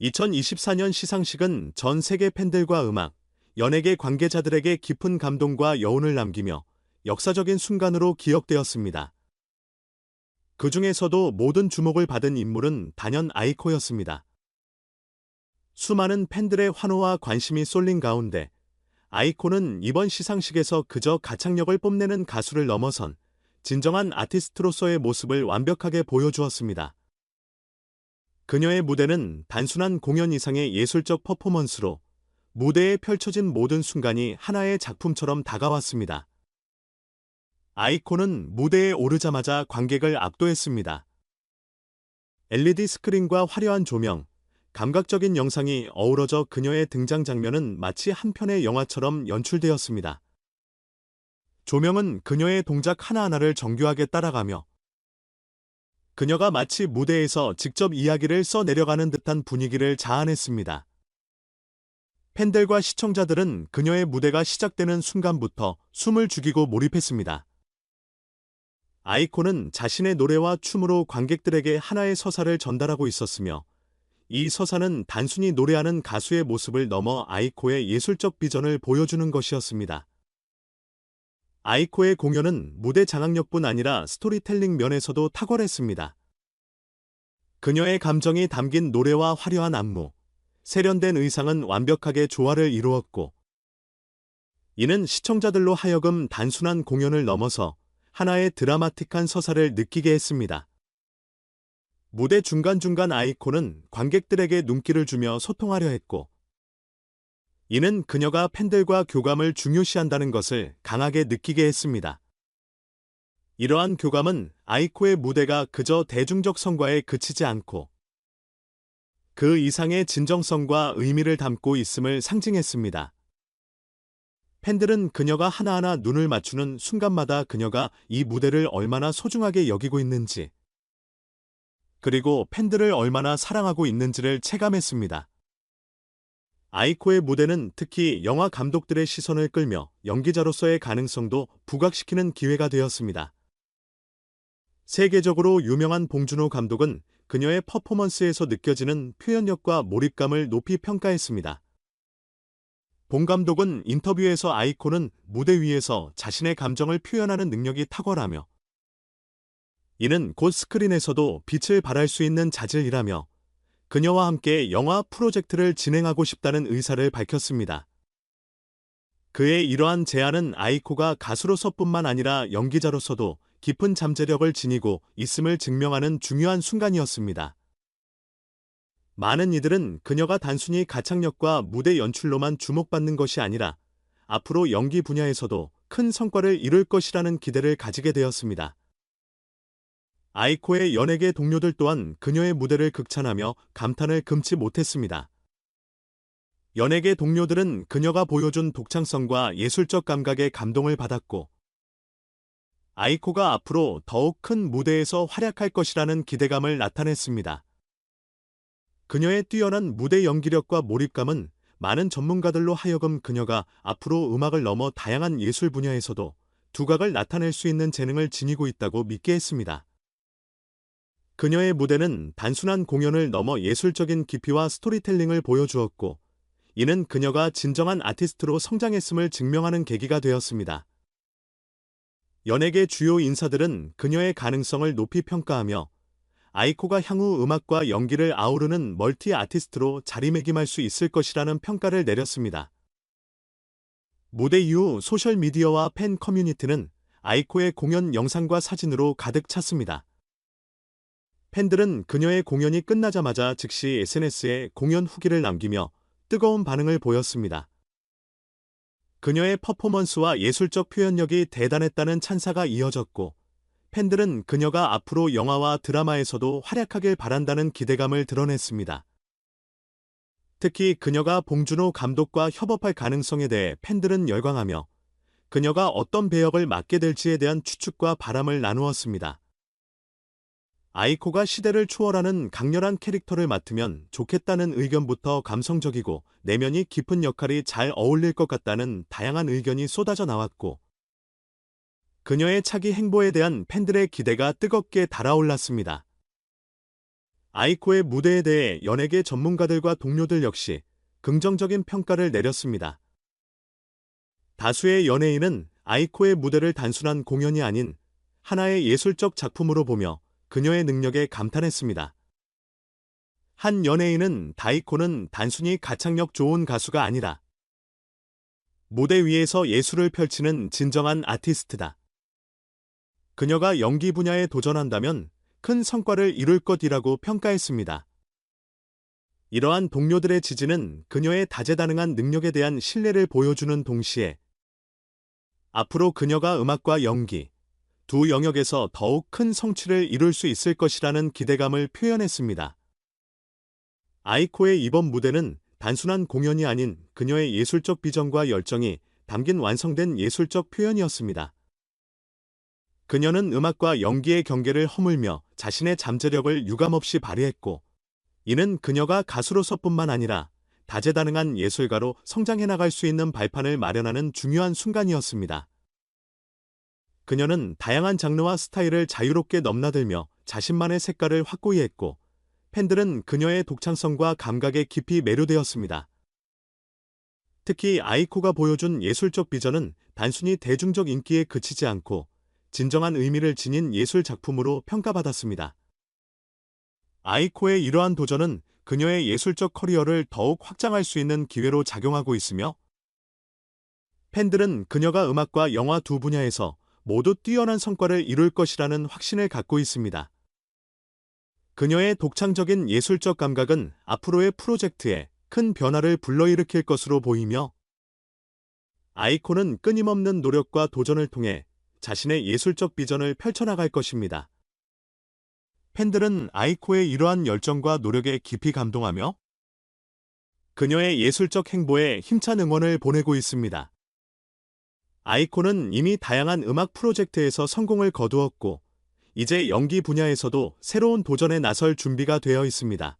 2024년 시상식은 전 세계 팬들과 음악, 연예계 관계자들에게 깊은 감동과 여운을 남기며 역사적인 순간으로 기억되었습니다. 그 중에서도 모든 주목을 받은 인물은 단연 아이코였습니다. 수많은 팬들의 환호와 관심이 쏠린 가운데 아이코는 이번 시상식에서 그저 가창력을 뽐내는 가수를 넘어선 진정한 아티스트로서의 모습을 완벽하게 보여주었습니다. 그녀의 무대는 단순한 공연 이상의 예술적 퍼포먼스로 무대에 펼쳐진 모든 순간이 하나의 작품처럼 다가왔습니다. 아이콘은 무대에 오르자마자 관객을 압도했습니다. LED 스크린과 화려한 조명, 감각적인 영상이 어우러져 그녀의 등장 장면은 마치 한 편의 영화처럼 연출되었습니다. 조명은 그녀의 동작 하나하나를 정교하게 따라가며 그녀가 마치 무대에서 직접 이야기를 써내려가는 듯한 분위기를 자아냈습니다. 팬들과 시청자들은 그녀의 무대가 시작되는 순간부터 숨을 죽이고 몰입했습니다. 아이콘은 자신의 노래와 춤으로 관객들에게 하나의 서사를 전달하고 있었으며 이 서사는 단순히 노래하는 가수의 모습을 넘어 아이코의 예술적 비전을 보여주는 것이었습니다. 아이코의 공연은 무대 장악력뿐 아니라 스토리텔링 면에서도 탁월했습니다. 그녀의 감정이 담긴 노래와 화려한 안무, 세련된 의상은 완벽하게 조화를 이루었고, 이는 시청자들로 하여금 단순한 공연을 넘어서 하나의 드라마틱한 서사를 느끼게 했습니다. 무대 중간중간 아이콘은 관객들에게 눈길을 주며 소통하려 했고, 이는 그녀가 팬들과 교감을 중요시한다는 것을 강하게 느끼게 했습니다. 이러한 교감은 아이코의 무대가 그저 대중적 성과에 그치지 않고 그 이상의 진정성과 의미를 담고 있음을 상징했습니다. 팬들은 그녀가 하나하나 눈을 맞추는 순간마다 그녀가 이 무대를 얼마나 소중하게 여기고 있는지, 그리고 팬들을 얼마나 사랑하고 있는지를 체감했습니다. 아이코의 무대는 특히 영화 감독들의 시선을 끌며 연기자로서의 가능성도 부각시키는 기회가 되었습니다. 세계적으로 유명한 봉준호 감독은 그녀의 퍼포먼스에서 느껴지는 표현력과 몰입감을 높이 평가했습니다. 봉 감독은 인터뷰에서 아이코는 무대 위에서 자신의 감정을 표현하는 능력이 탁월하며 이는 곧 스크린에서도 빛을 발할 수 있는 자질이라며 그녀와 함께 영화 프로젝트를 진행하고 싶다는 의사를 밝혔습니다. 그의 이러한 제안은 아이코가 가수로서뿐만 아니라 연기자로서도 깊은 잠재력을 지니고 있음을 증명하는 중요한 순간이었습니다. 많은 이들은 그녀가 단순히 가창력과 무대 연출로만 주목받는 것이 아니라 앞으로 연기 분야에서도 큰 성과를 이룰 것이라는 기대를 가지게 되었습니다. 아이코의 연예계 동료들 또한 그녀의 무대를 극찬하며 감탄을 금치 못했습니다. 연예계 동료들은 그녀가 보여준 독창성과 예술적 감각에 감동을 받았고, 아이코가 앞으로 더욱 큰 무대에서 활약할 것이라는 기대감을 나타냈습니다. 그녀의 뛰어난 무대 연기력과 몰입감은 많은 전문가들로 하여금 그녀가 앞으로 음악을 넘어 다양한 예술 분야에서도 두각을 나타낼 수 있는 재능을 지니고 있다고 믿게 했습니다. 그녀의 무대는 단순한 공연을 넘어 예술적인 깊이와 스토리텔링을 보여주었고, 이는 그녀가 진정한 아티스트로 성장했음을 증명하는 계기가 되었습니다. 연예계 주요 인사들은 그녀의 가능성을 높이 평가하며 아이코가 향후 음악과 연기를 아우르는 멀티 아티스트로 자리매김할 수 있을 것이라는 평가를 내렸습니다. 무대 이후 소셜미디어와 팬 커뮤니티는 아이코의 공연 영상과 사진으로 가득 찼습니다. 팬들은 그녀의 공연이 끝나자마자 즉시 SNS에 공연 후기를 남기며 뜨거운 반응을 보였습니다. 그녀의 퍼포먼스와 예술적 표현력이 대단했다는 찬사가 이어졌고, 팬들은 그녀가 앞으로 영화와 드라마에서도 활약하길 바란다는 기대감을 드러냈습니다. 특히 그녀가 봉준호 감독과 협업할 가능성에 대해 팬들은 열광하며 그녀가 어떤 배역을 맡게 될지에 대한 추측과 바람을 나누었습니다. 아이코가 시대를 초월하는 강렬한 캐릭터를 맡으면 좋겠다는 의견부터 감성적이고 내면이 깊은 역할이 잘 어울릴 것 같다는 다양한 의견이 쏟아져 나왔고 그녀의 차기 행보에 대한 팬들의 기대가 뜨겁게 달아올랐습니다. 아이코의 무대에 대해 연예계 전문가들과 동료들 역시 긍정적인 평가를 내렸습니다. 다수의 연예인은 아이코의 무대를 단순한 공연이 아닌 하나의 예술적 작품으로 보며 그녀의 능력에 감탄했습니다. 한 연예인은 다이코는 단순히 가창력 좋은 가수가 아니라 무대 위에서 예술을 펼치는 진정한 아티스트다. 그녀가 연기 분야에 도전한다면 큰 성과를 이룰 것이라고 평가했습니다. 이러한 동료들의 지지는 그녀의 다재다능한 능력에 대한 신뢰를 보여주는 동시에 앞으로 그녀가 음악과 연기 두 영역에서 더욱 큰 성취를 이룰 수 있을 것이라는 기대감을 표현했습니다. 아이코의 이번 무대는 단순한 공연이 아닌 그녀의 예술적 비전과 열정이 담긴 완성된 예술적 표현이었습니다. 그녀는 음악과 연기의 경계를 허물며 자신의 잠재력을 유감없이 발휘했고, 이는 그녀가 가수로서뿐만 아니라 다재다능한 예술가로 성장해 나갈 수 있는 발판을 마련하는 중요한 순간이었습니다. 그녀는 다양한 장르와 스타일을 자유롭게 넘나들며 자신만의 색깔을 확고히 했고, 팬들은 그녀의 독창성과 감각에 깊이 매료되었습니다. 특히 아이코가 보여준 예술적 비전은 단순히 대중적 인기에 그치지 않고 진정한 의미를 지닌 예술 작품으로 평가받았습니다. 아이코의 이러한 도전은 그녀의 예술적 커리어를 더욱 확장할 수 있는 기회로 작용하고 있으며 팬들은 그녀가 음악과 영화 두 분야에서 모두 뛰어난 성과를 이룰 것이라는 확신을 갖고 있습니다. 그녀의 독창적인 예술적 감각은 앞으로의 프로젝트에 큰 변화를 불러일으킬 것으로 보이며 아이콘은 끊임없는 노력과 도전을 통해 자신의 예술적 비전을 펼쳐나갈 것입니다. 팬들은 아이코의 이러한 열정과 노력에 깊이 감동하며 그녀의 예술적 행보에 힘찬 응원을 보내고 있습니다. 아이코는 이미 다양한 음악 프로젝트에서 성공을 거두었고, 이제 연기 분야에서도 새로운 도전에 나설 준비가 되어 있습니다.